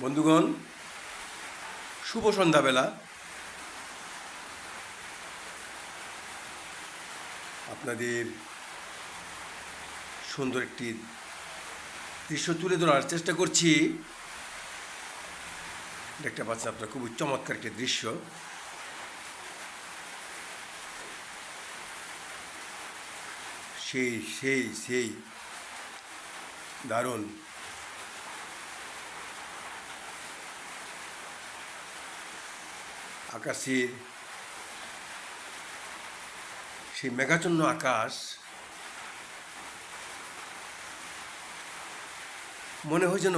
বন্ধুগণ, শুভ সন্ধ্যাবেলা। আপনাদের সুন্দর একটি দৃশ্য তুলে ধরার চেষ্টা করছি। দেখতে পাচ্ছেন আপনার, খুবই চমৎকার একটি দৃশ্য। সেই সেই সেই দারুণ আকাশের সেই মেঘাচ্ছন্ন আকাশ মনে হয় যেন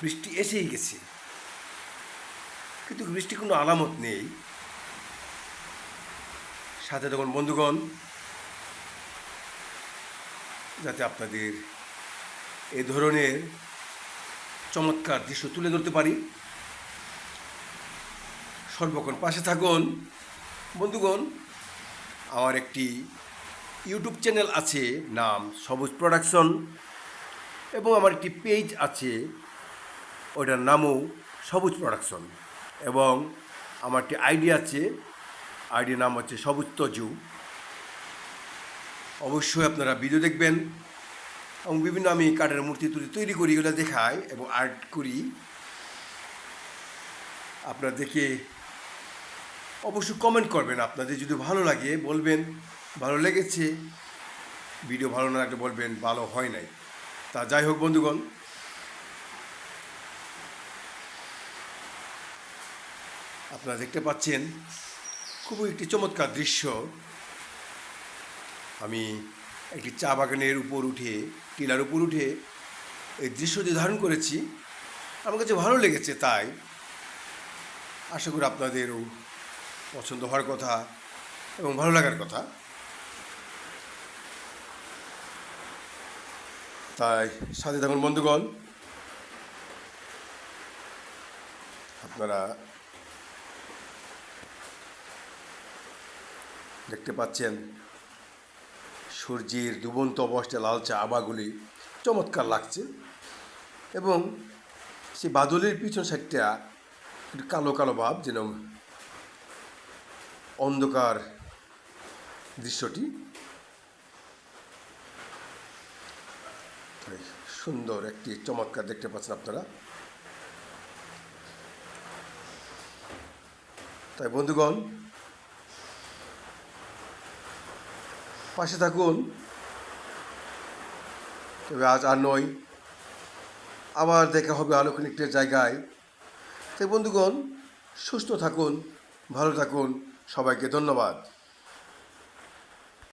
বৃষ্টি এসেই গেছে। কিন্তু বৃষ্টি কোনো আলামত নেই। সাথে তখন বন্ধুগণ, যাতে আপনাদের এ ধরনের চমৎকার দৃশ্য তুলে ধরতে পারি। সর্বক্ষণ পাশে থাকুন। বন্ধুগণ, আমার একটি ইউটিউব চ্যানেল আছে, নাম সবুজ প্রোডাকশন, এবং আমার একটি পেজ আছে ওইটার নামও সবুজ প্রোডাকশন, এবং আমার একটি আইডি আছে আইডির নাম হচ্ছে সবুজ তজু। অবশ্যই আপনারা ভিডিও দেখবেন, এবং বিভিন্ন আমি কাঠের মূর্তি তুলি তৈরি করি, এগুলো দেখাই এবং আর্ট করি। আপনারা দেখে অবশ্যই কমেন্ট করবেন আপনাদের, যদি ভালো লাগে বলবেন, ভালো লেগেছে ভিডিও ভালো না লাগলে বলবেন, ভালো হয় নাই। তা যাই হোক বন্ধুগণ। আপনারা দেখতে পাচ্ছেন, খুবই একটি চমৎকার দৃশ্য। আমি একটি চা বাগানের উপর উঠে, টিলার উপর উঠে এই দৃশ্যটি ধারণ করেছি, আমার কাছে ভালো লেগেছে তাই। আশা করি আপনাদেরও পছন্দ হওয়ার কথা এবং ভালো লাগার কথা। তাই সাথে থাকুন বন্ধুগণ। আপনারা দেখতে পাচ্ছেন সূর্যের ডুবন্ত অবস্থায় লালচে আবাগুলি চমৎকার লাগছে এবং সেই বাদলের পিছন সাইডটা একটু কালো কালো ভাব যেন অন্ধকার দৃশ্যটি। সুন্দর একটি চমৎকার দেখতে পাচ্ছেন আপনারা। তাই বন্ধুগণ, পাশে থাকুন। তবে আজ আর নয়, আবার দেখা হবে আলো একটি জায়গায়। তাই বন্ধুগণ, সুস্থ থাকুন, ভালো থাকুন। সবাইকে ধন্যবাদ।